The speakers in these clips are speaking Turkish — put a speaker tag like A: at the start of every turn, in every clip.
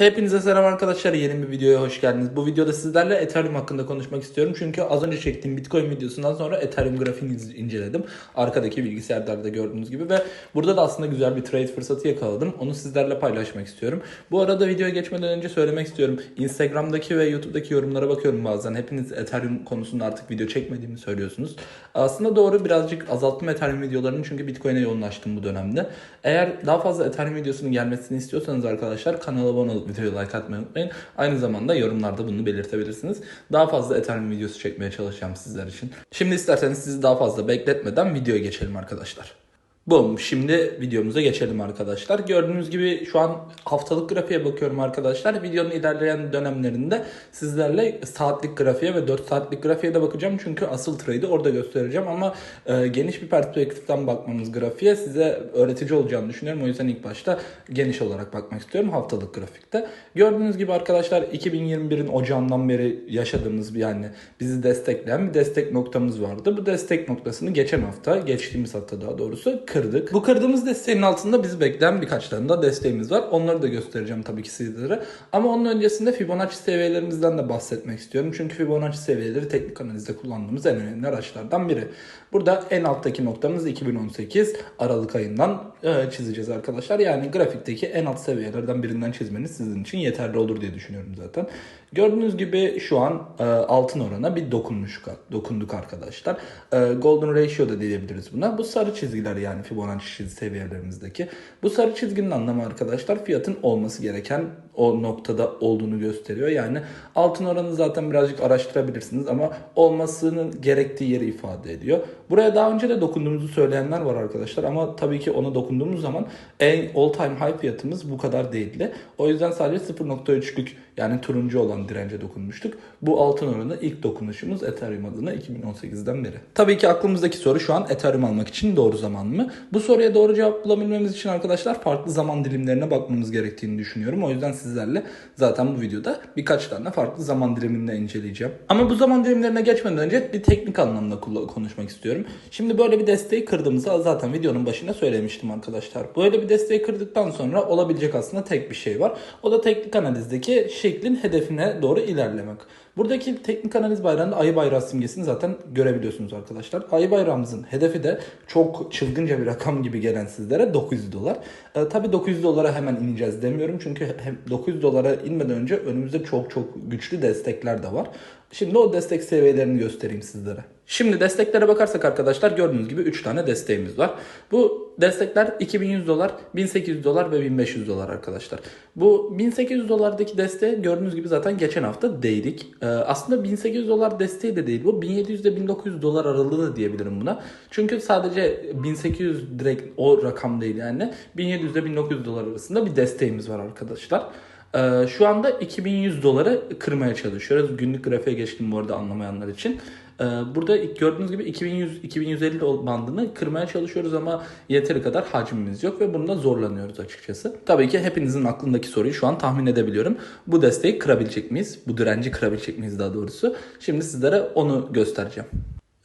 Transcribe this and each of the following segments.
A: Hepinize selam arkadaşlar. Yeni bir videoya hoş geldiniz. Bu videoda sizlerle Ethereum hakkında konuşmak istiyorum. Çünkü az önce çektiğim Bitcoin videosundan sonra Ethereum grafiğini inceledim. Arkadaki bilgisayarlarda gördüğünüz gibi ve burada da aslında güzel bir trade fırsatı yakaladım. Onu sizlerle paylaşmak istiyorum. Bu arada videoya geçmeden önce söylemek istiyorum. Instagram'daki ve YouTube'daki yorumlara bakıyorum bazen. Hepiniz Ethereum konusunda artık video çekmediğimi söylüyorsunuz. Aslında doğru birazcık azalttım Ethereum videolarını çünkü Bitcoin'e yoğunlaştım bu dönemde. Eğer daha fazla Ethereum videosunun gelmesini istiyorsanız arkadaşlar kanala abone olup videoya like atmayı unutmayın. Aynı zamanda yorumlarda bunu belirtebilirsiniz. Daha fazla Ethereum videosu çekmeye çalışacağım sizler için. Şimdi isterseniz sizi daha fazla bekletmeden videoya geçelim arkadaşlar. Boom. Şimdi videomuza geçelim arkadaşlar. Gördüğünüz gibi şu an haftalık grafiğe bakıyorum arkadaşlar. Videonun ilerleyen dönemlerinde sizlerle saatlik grafiğe ve 4 saatlik grafiğe de bakacağım. Çünkü asıl trade'i orada göstereceğim ama e, geniş bir perspektiften bakmamız grafiğe size öğretici olacağını düşünüyorum. O yüzden ilk başta geniş olarak bakmak istiyorum haftalık grafikte. Gördüğünüz gibi arkadaşlar 2021'in ocağından beri yaşadığımız bir yani bizi destekleyen bir destek noktamız vardı. Bu destek noktasını geçen hafta, geçtiğimiz hafta daha doğrusu kırdık. Bu kırdığımız desteğin altında bizi bekleyen birkaç tane daha desteğimiz var. Onları da göstereceğim tabii ki sizlere. Ama onun öncesinde Fibonacci seviyelerimizden de bahsetmek istiyorum. Çünkü Fibonacci seviyeleri teknik analizde kullandığımız en önemli araçlardan biri. Burada en alttaki noktamız 2018 Aralık ayından e, çizeceğiz arkadaşlar. Yani grafikteki en alt seviyelerden birinden çizmeniz sizin için yeterli olur diye düşünüyorum zaten. Gördüğünüz gibi şu an e, altın orana bir dokunmuş, dokunduk arkadaşlar. E, golden ratio da diyebiliriz buna. Bu sarı çizgiler yani Fibonacci seviyelerimizdeki. Bu sarı çizginin anlamı arkadaşlar fiyatın olması gereken o noktada olduğunu gösteriyor. Yani altın oranı zaten birazcık araştırabilirsiniz ama olmasının gerektiği yeri ifade ediyor. Buraya daha önce de dokunduğumuzu söyleyenler var arkadaşlar ama tabii ki ona dokunduğumuz zaman en all time high fiyatımız bu kadar değildi. O yüzden sadece 0.3'lük yani turuncu olan dirence dokunmuştuk. Bu altın oranı ilk dokunuşumuz Ethereum adına 2018'den beri. Tabii ki aklımızdaki soru şu an Ethereum almak için doğru zaman mı? Bu soruya doğru cevap bulabilmemiz için arkadaşlar farklı zaman dilimlerine bakmamız gerektiğini düşünüyorum. O yüzden sizlerle zaten bu videoda birkaç tane farklı zaman diliminde inceleyeceğim. Ama bu zaman dilimlerine geçmeden önce bir teknik anlamda konuşmak istiyorum. Şimdi böyle bir desteği kırdığımızı zaten videonun başında söylemiştim arkadaşlar. Böyle bir desteği kırdıktan sonra olabilecek aslında tek bir şey var. O da teknik analizdeki şeklin hedefine doğru ilerlemek. Buradaki teknik analiz bayrağında ayı bayrağı simgesini zaten görebiliyorsunuz arkadaşlar. Ayı bayrağımızın hedefi de çok çılgınca bir rakam gibi gelen sizlere 900 dolar. Ee, tabii 900 dolara hemen ineceğiz demiyorum. Çünkü hem 900 dolara inmeden önce önümüzde çok çok güçlü destekler de var. Şimdi o destek seviyelerini göstereyim sizlere. Şimdi desteklere bakarsak arkadaşlar gördüğünüz gibi 3 tane desteğimiz var. Bu destekler 2100 dolar, 1800 dolar ve 1500 dolar arkadaşlar. Bu 1800 dolardaki desteğe gördüğünüz gibi zaten geçen hafta değdik. Ee, aslında 1800 dolar desteği de değil bu. 1700 ile 1900 dolar aralığı da diyebilirim buna. Çünkü sadece 1800 direkt o rakam değil yani. 1700 ile 1900 dolar arasında bir desteğimiz var arkadaşlar. Ee, şu anda 2100 doları kırmaya çalışıyoruz. Günlük grafiğe geçtim bu arada anlamayanlar için. Ee, burada gördüğünüz gibi 2100-2150 bandını kırmaya çalışıyoruz ama yeteri kadar hacmimiz yok ve bunda zorlanıyoruz açıkçası. Tabii ki hepinizin aklındaki soruyu şu an tahmin edebiliyorum. Bu desteği kırabilecek miyiz? Bu direnci kırabilecek miyiz daha doğrusu? Şimdi sizlere onu göstereceğim.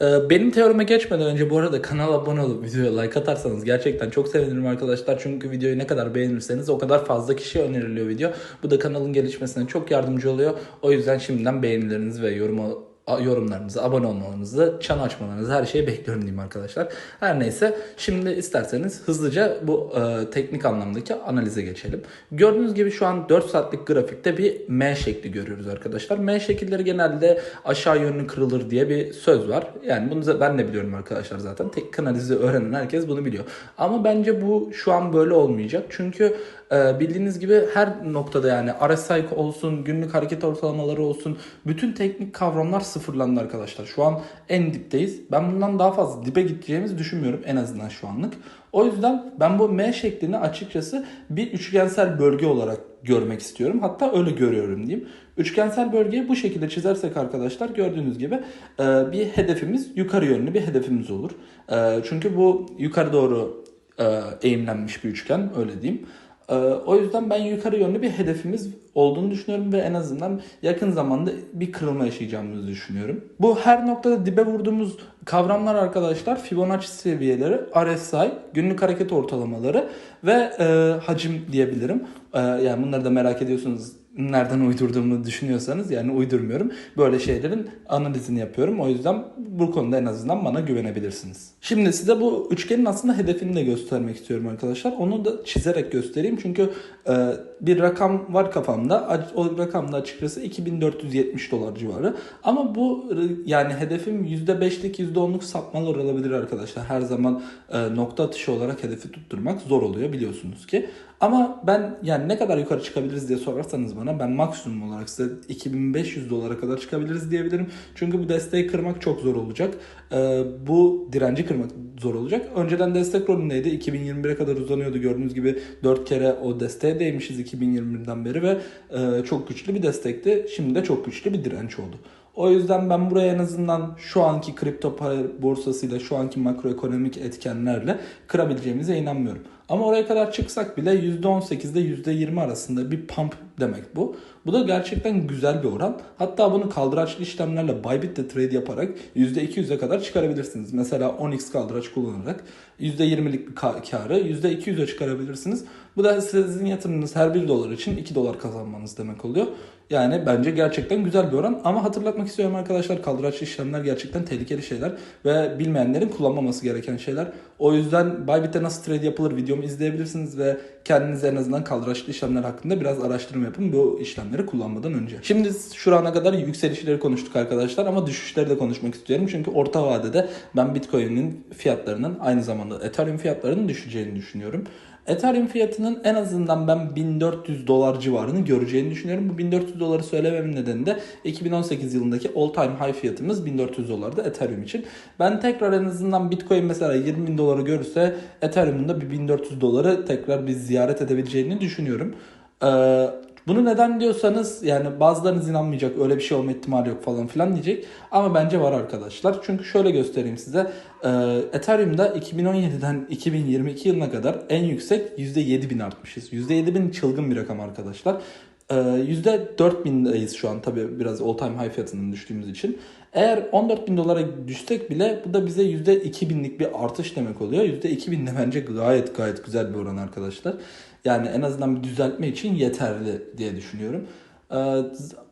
A: Ee, Benim teorime geçmeden önce bu arada kanala abone olup videoya like atarsanız gerçekten çok sevinirim arkadaşlar. Çünkü videoyu ne kadar beğenirseniz o kadar fazla kişiye öneriliyor video. Bu da kanalın gelişmesine çok yardımcı oluyor. O yüzden şimdiden beğenileriniz ve yorum yorumlarınızı, abone olmalarınızı, çan açmalarınızı her şeyi bekliyorum diyeyim arkadaşlar. Her neyse şimdi isterseniz hızlıca bu e, teknik anlamdaki analize geçelim. Gördüğünüz gibi şu an 4 saatlik grafikte bir M şekli görüyoruz arkadaşlar. M şekilleri genelde aşağı yönlü kırılır diye bir söz var. Yani bunu ben de biliyorum arkadaşlar zaten. Teknik analizi öğrenen herkes bunu biliyor. Ama bence bu şu an böyle olmayacak. Çünkü e, bildiğiniz gibi her noktada yani RSI olsun, günlük hareket ortalamaları olsun bütün teknik kavramlar sıfırlandı arkadaşlar. Şu an en dipteyiz. Ben bundan daha fazla dibe gideceğimizi düşünmüyorum en azından şu anlık. O yüzden ben bu M şeklini açıkçası bir üçgensel bölge olarak görmek istiyorum. Hatta öyle görüyorum diyeyim. Üçgensel bölgeyi bu şekilde çizersek arkadaşlar gördüğünüz gibi e, bir hedefimiz yukarı yönlü bir hedefimiz olur. E, çünkü bu yukarı doğru e, eğimlenmiş bir üçgen öyle diyeyim. Ee, o yüzden ben yukarı yönlü bir hedefimiz olduğunu düşünüyorum ve en azından yakın zamanda bir kırılma yaşayacağımızı düşünüyorum. Bu her noktada dibe vurduğumuz kavramlar arkadaşlar Fibonacci seviyeleri, RSI, günlük hareket ortalamaları ve e, hacim diyebilirim. E, yani bunları da merak ediyorsunuz nereden uydurduğumu düşünüyorsanız yani uydurmuyorum. Böyle şeylerin analizini yapıyorum. O yüzden bu konuda en azından bana güvenebilirsiniz. Şimdi size bu üçgenin aslında hedefini de göstermek istiyorum arkadaşlar. Onu da çizerek göstereyim. Çünkü e, bir rakam var kafamda. O rakam da açıkçası 2470 dolar civarı. Ama bu e, yani hedefim %5'lik %10'luk sapmalar olabilir arkadaşlar. Her zaman e, nokta atışı olarak hedefi tutturmak zor oluyor biliyorsunuz ki. Ama ben yani ne kadar yukarı çıkabiliriz diye sorarsanız bana ben maksimum olarak size 2500 dolara kadar çıkabiliriz diyebilirim. Çünkü bu desteği kırmak çok zor olacak. Ee, bu direnci kırmak zor olacak. Önceden destek rolündeydi. 2021'e kadar uzanıyordu. Gördüğünüz gibi 4 kere o desteğe değmişiz 2021'den beri ve e, çok güçlü bir destekti. Şimdi de çok güçlü bir direnç oldu. O yüzden ben buraya en azından şu anki kripto para borsasıyla, şu anki makroekonomik etkenlerle kırabileceğimize inanmıyorum. Ama oraya kadar çıksak bile %18 ile %20 arasında bir pump demek bu. Bu da gerçekten güzel bir oran. Hatta bunu kaldıraçlı işlemlerle Bybit'te trade yaparak %200'e kadar çıkarabilirsiniz. Mesela 10x kaldıraç kullanarak %20'lik bir karı %200'e çıkarabilirsiniz. Bu da sizin yatırımınız her 1 dolar için 2 dolar kazanmanız demek oluyor. Yani bence gerçekten güzel bir oran ama hatırlatmak istiyorum arkadaşlar kaldıraçlı işlemler gerçekten tehlikeli şeyler ve bilmeyenlerin kullanmaması gereken şeyler. O yüzden Bybit'te nasıl trade yapılır videomu izleyebilirsiniz ve kendiniz en azından kaldıraçlı işlemler hakkında biraz araştırma yapın bu işlemleri kullanmadan önce. Şimdi şurana kadar yükselişleri konuştuk arkadaşlar ama düşüşleri de konuşmak istiyorum. Çünkü orta vadede ben Bitcoin'in fiyatlarının aynı zamanda Ethereum fiyatlarının düşeceğini düşünüyorum. Ethereum fiyatının en azından ben 1400 dolar civarını göreceğini düşünüyorum. Bu 1400 doları söylememin nedeni de 2018 yılındaki all time high fiyatımız 1400 dolardı Ethereum için. Ben tekrar en azından Bitcoin mesela 20 bin doları görürse Ethereum'un da bir 1400 doları tekrar bir ziyaret edebileceğini düşünüyorum. Ee, bunu neden diyorsanız yani bazılarınız inanmayacak öyle bir şey olma ihtimali yok falan filan diyecek. Ama bence var arkadaşlar. Çünkü şöyle göstereyim size. Ee, Ethereum'da 2017'den 2022 yılına kadar en yüksek %7000 artmışız. %7000 çılgın bir rakam arkadaşlar. Ee, %4000'deyiz şu an tabi biraz all time high fiyatından düştüğümüz için. Eğer 14 bin dolara düşsek bile bu da bize %2000'lik bir artış demek oluyor. %2000 de bence gayet gayet güzel bir oran arkadaşlar. Yani en azından bir düzeltme için yeterli diye düşünüyorum. Ee,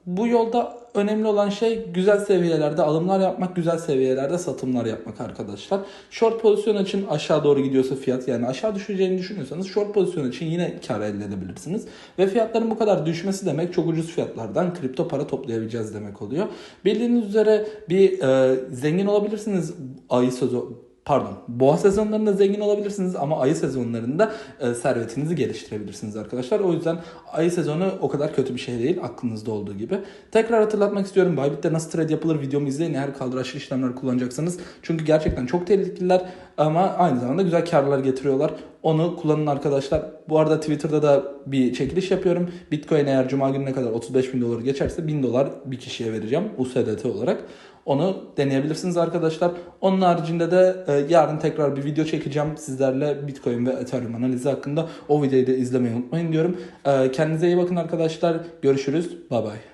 A: bu yolda önemli olan şey güzel seviyelerde alımlar yapmak, güzel seviyelerde satımlar yapmak arkadaşlar. Short pozisyon için aşağı doğru gidiyorsa fiyat yani aşağı düşeceğini düşünüyorsanız short pozisyon için yine kar elde edebilirsiniz. Ve fiyatların bu kadar düşmesi demek çok ucuz fiyatlardan kripto para toplayabileceğiz demek oluyor. Bildiğiniz üzere bir e, zengin olabilirsiniz ayı sözü pardon boğa sezonlarında zengin olabilirsiniz ama ayı sezonlarında e, servetinizi geliştirebilirsiniz arkadaşlar. O yüzden ayı sezonu o kadar kötü bir şey değil aklınızda olduğu gibi. Tekrar hatırlatmak istiyorum Bybit'te nasıl trade yapılır videomu izleyin eğer kaldıraçlı işlemler kullanacaksanız. Çünkü gerçekten çok tehlikeliler ama aynı zamanda güzel karlar getiriyorlar. Onu kullanın arkadaşlar. Bu arada Twitter'da da bir çekiliş yapıyorum. Bitcoin eğer cuma gününe kadar 35 bin doları geçerse 1000 dolar bir kişiye vereceğim USDT olarak. Onu deneyebilirsiniz arkadaşlar. Onun haricinde de e, yarın tekrar bir video çekeceğim sizlerle Bitcoin ve Ethereum analizi hakkında. O videoyu da izlemeyi unutmayın diyorum. E, kendinize iyi bakın arkadaşlar. Görüşürüz. Bay bay.